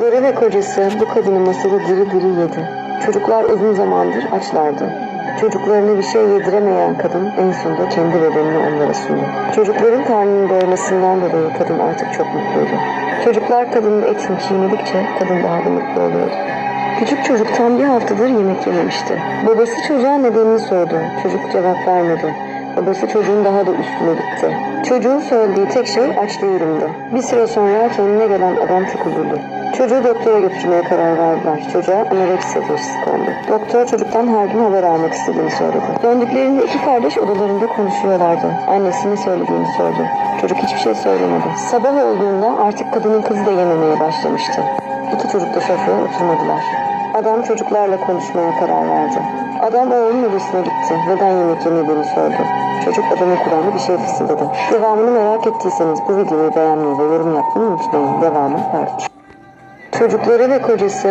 Çocukları ve kocası bu kadını masada diri diri yedi. Çocuklar uzun zamandır açlardı. Çocuklarına bir şey yediremeyen kadın en sonunda kendi bedenini onlara sundu. Çocukların karnının doymasından dolayı kadın artık çok mutluydu. Çocuklar kadının etini çiğnedikçe kadın daha da mutlu oluyordu. Küçük çocuk tam bir haftadır yemek yememişti. Babası çocuğa nedenini sordu. Çocuk cevap vermedi. Babası çocuğun daha da üstüne gitti. Çocuğun söylediği tek şey aç değilimdi. Bir süre sonra kendine gelen adam çok üzüldü. Çocuğu doktora götürmeye karar verdiler. Çocuğa anoreksiya teşhisi kondu. Doktor çocuktan her gün haber almak istediğini söyledi. Döndüklerinde iki kardeş odalarında konuşuyorlardı. Annesine söylediğini sordu. Çocuk hiçbir şey söylemedi. Sabah olduğunda artık kadının kızı da yememeye başlamıştı. İki çocuk da sofraya oturmadılar. Adam çocuklarla konuşmaya karar verdi. Adam oğlunun odasına gitti. Neden yemek yemediğini sordu. Çocuk adama kulağına bir şey fısıldadı. Devamını merak ettiyseniz bu videoyu beğenmeyi ve yorum yapmayı unutmayın. Devamı var. Çocukları ve kocası